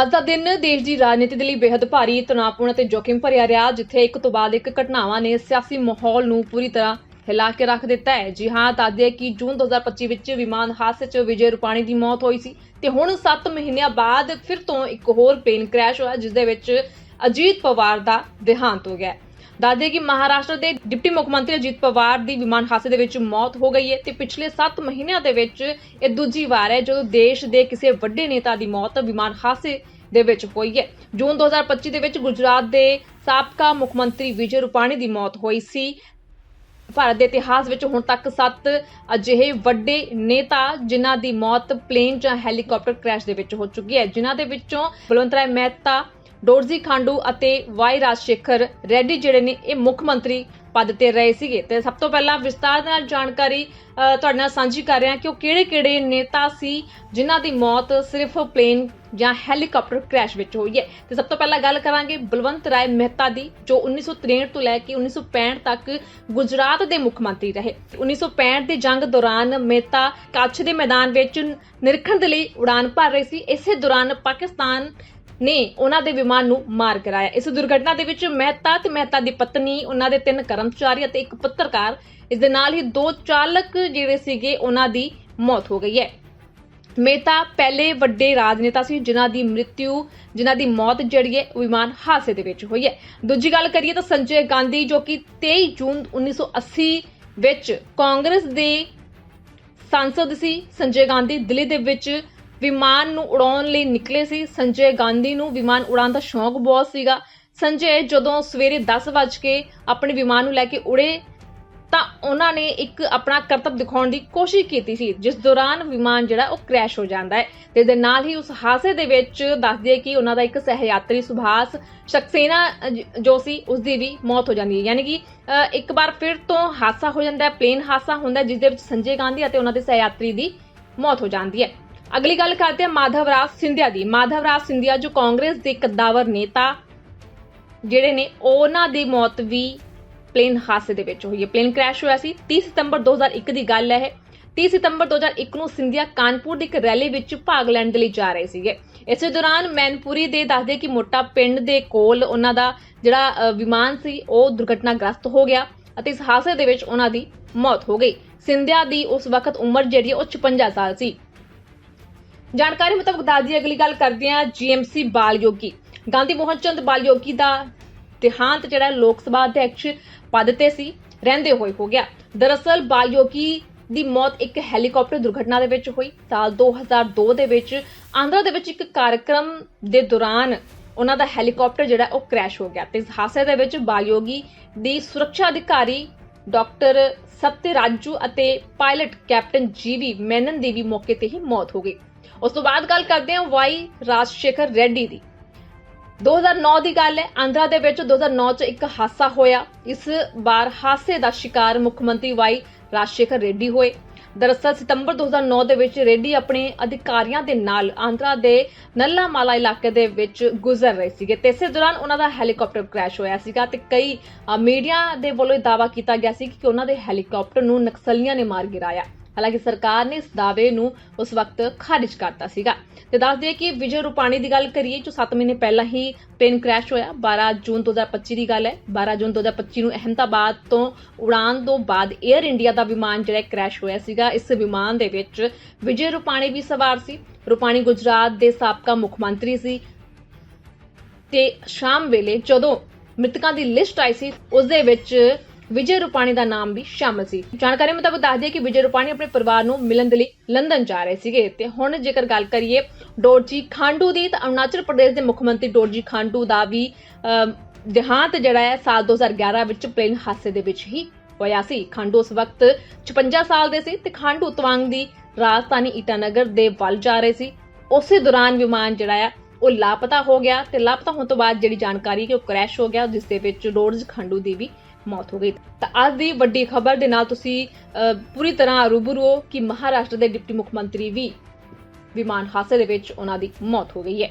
ਅੱਜ ਦਾ ਦਿਨ ਦੇਸ਼ ਦੀ ਰਾਜਨੀਤੀ ਦੇ ਲਈ ਬੇहद ਭਾਰੀ, ਤਣਾਅਪੂਰਨ ਅਤੇ ਜੋਖਿਮ ਭਰਿਆ ਰਿਹਾ, ਜਿੱਥੇ ਇੱਕ ਤੋਂ ਬਾਅਦ ਇੱਕ ਘਟਨਾਵਾਂ ਨੇ ਸਿਆਸੀ ਮਾਹੌਲ ਨੂੰ ਪੂਰੀ ਤਰ੍ਹਾਂ ਹਿਲਾ ਕੇ ਰੱਖ ਦਿੱਤਾ ਹੈ। ਜੀ ਹਾਂ, ਦੱਸਦੇ ਕਿ ਜੂਨ 2025 ਵਿੱਚ ਵਿਮਾਨ ਹਾਦਸੇ 'ਚ ਵਿਜੇ ਰੁਪਾਣੀ ਦੀ ਮੌਤ ਹੋਈ ਸੀ ਤੇ ਹੁਣ 7 ਮਹੀਨਿਆਂ ਬਾਅਦ ਫਿਰ ਤੋਂ ਇੱਕ ਹੋਰ ਪਲੇਨ ਕ੍ਰੈਸ਼ ਹੋਇਆ, ਜਿਸ ਦੇ ਵਿੱਚ ਅਜੀਤ ਪਵਾਰ ਦਾ ਦੇਹਾਂਤ ਹੋ ਗਿਆ ਦੱਸਦੇ ਕਿ ਮਹਾਰਾਸ਼ਟਰ ਦੇ ਡਿਪਟੀ ਮੁੱਖ ਮੰਤਰੀ ਅਜੀਤ ਪਵਾਰ ਦੀ ਵਿਮਾਨ ਹਾਦਸੇ ਦੇ ਵਿੱਚ ਮੌਤ ਹੋ ਗਈ ਹੈ ਤੇ ਪਿਛਲੇ 7 ਮਹੀਨਿਆਂ ਦੇ ਵਿੱਚ ਇਹ ਦੂਜੀ ਵਾਰ ਹੈ ਜਦੋਂ ਦੇਸ਼ ਦੇ ਕਿਸੇ ਵੱਡੇ ਨੇਤਾ ਦੀ ਮੌਤ ਵਿਮਾਨ ਹਾਦਸੇ ਦੇ ਵਿੱਚ ਹੋਈ ਹੈ। ਜੂਨ 2025 ਦੇ ਵਿੱਚ ਗੁਜਰਾਤ ਦੇ ਸਾਬਕਾ ਮੁੱਖ ਮੰਤਰੀ ਵਿਜੇ ਰੂਪਾਣੀ ਦੀ ਮੌਤ ਹੋਈ ਸੀ। ਭਾਰਤ ਦੇ ਇਤਿਹਾਸ ਵਿੱਚ ਹੁਣ ਤੱਕ 7 ਅਜਿਹੇ ਵੱਡੇ ਨੇਤਾ ਜਿਨ੍ਹਾਂ ਦੀ ਮੌਤ ਪਲੇਨ ਜਾਂ ਹੈਲੀਕਾਪਟਰ ਕ੍ਰੈਸ਼ ਦੇ ਵਿੱਚ ਹੋ ਚੁੱਕੀ ਹੈ, ਜਿਨ੍ਹਾਂ ਦੇ ਵਿੱਚੋਂ ਬਲਵੰਤ ਰਾਏ ਮਹਿਤਾ ਡੋਰਜੀ ਖਾਂਡੂ ਅਤੇ ਵਾਈ ਰਾਜਸ਼ੇਖਰ ਰੈਡੀ ਜਿਹੜੇ ਨੇ ਇਹ ਮੁੱਖ ਮੰਤਰੀ ਪਦ ਤੇ ਰਹੇ ਸੀਗੇ। ਤੇ ਸਭ ਤੋਂ ਪਹਿਲਾਂ ਵਿਸਤਾਰ ਨਾਲ ਜਾਣਕਾਰੀ ਤੁਹਾਡੇ ਨਾਲ ਸਾਂਝੀ ਕਰ ਰਿਹਾ ਕਿ ਉਹ ਕਿਹੜੇ-ਕਿਹੜੇ ਨੇਤਾ ਸੀ ਜਿਨ੍ਹਾਂ ਦੀ ਮੌਤ ਸਿਰਫ ਪਲੇਨ ਜਾਂ ਹੈਲੀਕਾਪਟਰ ਕ੍ਰੈਸ਼ ਵਿੱਚ ਹੋਈ ਹੈ। ਤੇ ਸਭ ਤੋਂ ਪਹਿਲਾਂ ਗੱਲ ਕਰਾਂਗੇ ਬਲਵੰਤ ਰਾਏ ਮਹਿਤਾ ਦੀ, ਜੋ 1963 ਤੋਂ ਲੈ ਕੇ 1965 ਤੱਕ ਗੁਜਰਾਤ ਦੇ ਮੁੱਖ ਮੰਤਰੀ ਰਹੇ। 1965 ਦੀ ਜੰਗ ਦੌਰਾਨ ਮਹਿਤਾ ਕੱਛ ਦੇ ਮੈਦਾਨ ਵਿੱਚ ਨਿਰੀਖਣ ਦੇ ਲਈ ਉਡਾਨ ਭਰ ਰਹੇ ਸੀ। ਇਸੇ ਦੌਰਾਨ ਪਾਕਿਸਤਾਨ ਨੇ ਉਹਨਾਂ ਦੇ ਵਿਮਾਨ ਨੂੰ ਮਾਰ ਕਰਾਇਆ ਇਸ ਦੁਰਘਟਨਾ ਦੇ ਵਿੱਚ ਮਹਿਤਾ ਤੇ ਮਹਿਤਾ ਦੀ ਪਤਨੀ, ਉਹਨਾਂ ਦੇ ਤਿੰਨ ਕਰਮਚਾਰੀ ਅਤੇ ਇੱਕ ਪੱਤਰਕਾਰ, ਇਸ ਦੇ ਨਾਲ ਹੀ ਦੋ ਚਾਲਕ ਜਿਹੜੇ ਸੀਗੇ, ਉਹਨਾਂ ਦੀ ਮੌਤ ਹੋ ਗਈ ਹੈ। ਮਹਿਤਾ ਪਹਿਲੇ ਵੱਡੇ ਰਾਜਨੇਤਾ ਸੀ, ਜਿਨ੍ਹਾਂ ਦੀ ਮ੍ਰਿਤਿੂ ਜਿਨ੍ਹਾਂ ਦੀ ਮੌਤ ਜਿਹੜੀ ਹੈ ਵਿਮਾਨ ਹਾਦਸੇ ਦੇ ਵਿੱਚ ਹੋਈ ਹੈ। ਦੂਜੀ ਗੱਲ ਕਰੀਏ ਤਾਂ ਸੰਜੇ ਗਾਂਧੀ, ਜੋ ਕਿ 23 ਜੂਨ 1980 ਵਿੱਚ ਕਾਂਗਰਸ ਦੇ ਸੰਸਦ ਸੀ, ਸੰਜੇ ਗਾਂਧੀ ਦਿੱਲੀ ਦੇ ਵਿੱਚ ਵਿਮਾਨ ਨੂੰ ਉਡਾਉਣ ਲਈ ਨਿਕਲੇ ਸੀ। ਸੰਜੇ ਗਾਂਧੀ ਨੂੰ ਵਿਮਾਨ ਉਡਾਉਣ ਦਾ ਸ਼ੌਂਕ ਬਹੁਤ ਸੀਗਾ। ਸੰਜੇ ਜਦੋਂ ਸਵੇਰੇ 10 ਵਜੇ ਕੇ ਆਪਣੇ ਵਿਮਾਨ ਨੂੰ ਲੈ ਕੇ ਉੜੇ, ਤਾਂ ਉਹਨਾਂ ਨੇ ਇੱਕ ਆਪਣਾ ਕਰਤੱਵ ਦਿਖਾਉਣ ਦੀ ਕੋਸ਼ਿਸ਼ ਕੀਤੀ ਸੀ। ਜਿਸ ਦੌਰਾਨ ਵਿਮਾਨ ਜਿਹੜਾ, ਉਹ ਕ੍ਰੈਸ਼ ਹੋ ਜਾਂਦਾ ਹੈ। ਤੇ ਦੇ ਨਾਲ ਹੀ ਉਸ ਹਾਦਸੇ ਦੇ ਵਿੱਚ ਦੱਸਦੇ ਕਿ ਉਹਨਾਂ ਦਾ ਇੱਕ ਸਹਿਯਾਤਰੀ ਸੁਭਾਸ ਸ਼ਕਸੇਨਾ ਜੋ ਸੀ ਉਸ ਦੀ ਵੀ ਮੌਤ ਹੋ ਜਾਂਦੀ ਹੈ। ਯਾਨੀ ਕਿ ਇੱਕ ਵਾਰ ਫਿਰ ਤੋਂ ਹਾਦਸਾ ਹੋ ਜਾਂਦਾ ਹੈ ਪਲੇਨ ਹਾਦਸਾ ਹੁੰਦਾ ਜਿਸ ਦੇ ਵਿੱਚ ਸੰਜੇ ਗਾਂਧੀ ਅਤੇ ਉਹਨਾਂ ਦੇ ਸਹਿਯਾਤਰੀ ਦੀ ਮੌਤ ਹੋ ਜਾਂਦੀ ਹੈ। ਅਗਲੀ ਗੱਲ ਕਰਦੇ ਹਾਂ ਮਾਧਵ ਰਾਜ ਸਿੰਧਿਆ ਦੀ। ਮਾਧਵ ਰਾਜ ਸਿੰਧਿਆ ਜੋ ਕਾਂਗਰਸ ਦੇ ਕਦਾਵਰ ਨੇਤਾ ਜਿਹੜੇ ਨੇ, ਉਹਨਾਂ ਦੀ ਮੌਤ ਵੀ ਪਲੇਨ ਹਾਦਸੇ ਦੇ ਵਿੱਚ ਹੋਈ ਹੈ। ਪਲੇਨ ਕ੍ਰੈਸ਼ ਹੋਇਆ ਸੀ। 30 ਸਤੰਬਰ 2001 ਦੀ ਗੱਲ ਹੈ। ਇਹ 30 ਸਤੰਬਰ 2001 ਨੂੰ ਸਿੰਧਿਆ ਕਾਨਪੁਰ ਦੀ ਇੱਕ ਰੈਲੀ ਵਿੱਚ ਭਾਗ ਲੈਣ ਦੇ ਲਈ ਜਾ ਰਹੇ ਸੀਗੇ। ਇਸੇ ਦੌਰਾਨ ਮੈਨਪੁਰੀ ਦੇ ਦੱਸਦੇ ਕਿ ਮੋਟਾ ਪਿੰਡ ਦੇ ਕੋਲ ਉਹਨਾਂ ਦਾ ਜਿਹੜਾ ਵਿਮਾਨ ਸੀ, ਉਹ ਦੁਰਘਟਨਾਗ੍ਰਸਤ ਹੋ ਗਿਆ ਅਤੇ ਇਸ ਹਾਦਸੇ ਦੇ ਵਿੱਚ ਉਹਨਾਂ ਦੀ ਮੌਤ ਹੋ ਗਈ। ਸਿੰਧਿਆ ਦੀ ਉਸ ਵਕਤ ਉਮਰ ਜਿਹੜੀ ਹੈ, ਉਹ 56 ਸਾਲ ਸੀ। ਜਾਣਕਾਰੀ ਮੁਤਾਬਕ ਦਾਦੀ ਅਗਲੀ ਗੱਲ ਕਰਦੇ ਹਾਂ GMC Balayogi Gandhi Mohan Chand Balayogi ਦਾ ਦੇਹਾਂਤ ਜਿਹੜਾ ਲੋਕ ਸਭਾ ਅਧਿਕਸ਼ ਪਦ ਤੇ ਸੀ, ਰਹਿੰਦੇ ਹੋਏ ਹੋ ਗਿਆ। ਦਰਅਸਲ ਬਾਲ ਯੋਗੀ ਦੀ ਮੌਤ ਇੱਕ ਹੈਲੀਕਾਪਟਰ ਦੁਰਘਟਨਾ ਦੇ ਵਿੱਚ ਹੋਈ। ਸਾਲ 2002 ਦੇ ਵਿੱਚ ਆਂਧਰਾ ਦੇ ਵਿੱਚ ਇੱਕ ਕਾਰਜਕ੍ਰਮ ਦੇ ਦੌਰਾਨ ਉਹਨਾਂ ਦਾ ਹੈਲੀਕਾਪਟਰ ਜਿਹੜਾ ਉਹ ਕ੍ਰੈਸ਼ ਹੋ ਗਿਆ ਤੇ ਇਸ ਹਾਦਸੇ ਦੇ ਵਿੱਚ ਬਾਲਯੋਗੀ ਦੀ ਸੁਰੱਖਿਆ ਅਧਿਕਾਰੀ ਡਾਕਟਰ ਸਤਿ ਰਾਜੂ ਅਤੇ ਪਾਇਲਟ ਕੈਪਟਨ ਜੀਵੀ ਮੈਨਨ ਦੀ ਵੀ ਮੌਕੇ ਤੇ ਹੀ ਮੌਤ ਹੋ ਗਈ। ਉਸ ਤੋਂ ਬਾਅਦ ਗੱਲ ਕਰਦੇ ਹਾਂ ਵਾਈ ਰਾਜਸ਼ੇਖਰ ਰੈੱਡੀ ਦੀ। 2009 ਦੀ ਗੱਲ ਹੈ, ਆਂਧਰਾ ਦੇ ਵਿੱਚ 2009 ਚ ਇੱਕ ਹਾਦਸਾ ਹੋਇਆ। ਇਸ ਵਾਰ ਹਾਦਸੇ ਦਾ ਸ਼ਿਕਾਰ ਮੁੱਖ ਮੰਤਰੀ ਵਾਈ ਰਾਜਸ਼ੇਖਰ ਰੈਡੀ ਹੋਏ। ਦਰਅਸਲ ਸਤੰਬਰ 2009 ਦੇ ਵਿੱਚ ਰੈਡੀ ਆਪਣੇ ਅਧਿਕਾਰੀਆਂ ਦੇ ਨਾਲ ਆਂਧਰਾ ਦੇ ਨੱਲਾ ਮਾਲਾ ਇਲਾਕੇ ਦੇ ਵਿੱਚ ਗੁਜ਼ਰ ਰਹੇ ਸੀਗੇ ਤੇ ਇਸੇ ਦੌਰਾਨ ਉਹਨਾਂ ਦਾ ਹੈਲੀਕਾਪਟਰ ਕ੍ਰੈਸ਼ ਹੋਇਆ ਸੀਗਾ ਤੇ ਕਈ ਮੀਡੀਆ ਦੇ ਵੱਲੋਂ ਇਹ ਦਾਅਵਾ ਕੀਤਾ ਗਿਆ ਸੀ ਕਿ ਉਹਨਾਂ ਦੇ ਹੈਲੀਕਾਪਟਰ ਨੂੰ ਨਕਸਲੀਆਂ ਨੇ ਮਾਰ ਗਿਰਾਇਆ। ਹਾਲਾਂਕਿ ਸਰਕਾਰ ਨੇ ਇਸ ਦਾਅਵੇ ਨੂੰ ਉਸ ਵਕਤ ਖਾਰਿਜ ਕਰਤਾ ਸੀਗਾ। ਤੇ ਦੱਸ ਦਈਏ ਕਿ ਵਿਜੇ ਰੂਪਾਣੀ ਦੀ ਗੱਲ ਕਰੀਏ, ਜੋ 7 ਮਹੀਨੇ ਪਹਿਲਾਂ ਹੀ ਪਲੇਨ ਕ੍ਰੈਸ਼ ਹੋਇਆ 12 ਜੂਨ 2025 ਦੀ ਗੱਲ ਹੈ। 12 ਜੂਨ 2025 ਨੂੰ ਅਹਿਮਦਾਬਾਦ ਤੋਂ ਉਡਾਨ ਤੋਂ ਬਾਅਦ 에ਅਰ ਇੰਡੀਆ ਦਾ ਵਿਮਾਨ ਜਿਹੜਾ ਕ੍ਰੈਸ਼ ਹੋਇਆ ਸੀਗਾ। ਇਸ ਵਿਮਾਨ ਦੇ ਵਿੱਚ ਵਿਜੇ ਰੂਪਾਣੀ ਵੀ ਸਵਾਰ ਸੀ। ਰੂਪਾਣੀ ਗੁਜਰਾਤ ਦੇ ਸਾਬਕਾ ਮੁੱਖ ਮੰਤਰੀ ਸੀ। ਤੇ ਸ਼ਾਮ ਵੇਲੇ ਜਦੋਂ ਮ੍ਰਿਤਕਾਂ ਦੀ ਲਿਸਟ ਆਈ ਸੀ, ਉਸ ਦੇ ਵਿੱਚ ਵਿਜੇ ਰੂਪਾਣੀ ਦਾ ਨਾਮ ਵੀ ਸ਼ਾਮਲ ਸੀ। ਜਾਣਕਾਰੀ ਮੁਤਾਬਕ ਦੱਸਦੇ ਕਿ ਵਿਜੇ ਰੂਪਾਣੀ ਆਪਣੇ ਪਰਿਵਾਰ ਨੂੰ ਮਿਲਣ ਦੇ ਲਈ ਲੰਡਨ ਜਾ ਰਹੇ ਸੀਗੇ। ਤੇ ਹੁਣ ਜੇਕਰ ਗੱਲ ਕਰੀਏ ਡੋਰਜੀ ਖਾਂਡੂ ਦੀ, ਤਾਂ ਅਰੁਣਾਚਲ ਪ੍ਰਦੇਸ਼ ਦੇ ਮੁੱਖ ਮੰਤਰੀ ਡੋਰਜੀ ਖਾਂਡੂ ਦਾ ਵੀ ਦੇਹਾਂਤ ਜਿਹੜਾ ਹੈ, ਸਾਲ 2011 ਵਿੱਚ ਪਲੇਨ ਹਾਦਸੇ ਦੇ ਵਿੱਚ ਹੀ ਹੋਇਆ ਸੀ। ਖਾਂਡੂ ਉਸ ਵਕਤ 56 ਸਾਲ ਦੇ ਸੀ ਤੇ ਖਾਂਡੂ ਤਵਾਂਗ ਦੀ ਰਾਜਧਾਨੀ ਈਟਾਨਗਰ ਦੇ ਵੱਲ ਜਾ ਰਹੇ ਸੀ। ਉਸੇ ਦੌਰਾਨ ਵਿਮਾਨ ਜਿਹੜਾ ਆ ਉਹ ਲਾਪਤਾ ਹੋ ਗਿਆ ਤੇ ਲਾਪਤਾ ਹੋਣ ਤੋਂ ਬਾਅਦ ਜਿਹੜੀ ਜਾਣਕਾਰੀ ਕਿ ਉਹ ਕ੍ਰੈਸ਼ ਹੋ ਗਿਆ, ਜਿਸ ਦੇ ਵਿੱਚ ਰੋਡਜ਼ ਖੰਡੂ ਦੀ ਵੀ ਮੌਤ ਹੋ ਗਈ। ਤਾਂ ਅੱਜ ਦੀ ਵੱਡੀ ਖਬਰ ਦੇ ਨਾਲ ਤੁਸੀਂ ਅਹ, ਪੂਰੀ ਤਰ੍ਹਾਂ ਰੂਬਰੂ ਹੋ ਕਿ ਮਹਾਰਾਸ਼ਟਰ ਦੇ ਡਿਪਟੀ ਮੁੱਖ ਮੰਤਰੀ ਵੀ ਵਿਮਾਨ ਹਾਦਸੇ ਦੇ ਵਿੱਚ ਉਹਨਾਂ ਦੀ ਮੌਤ ਹੋ ਗਈ ਹੈ।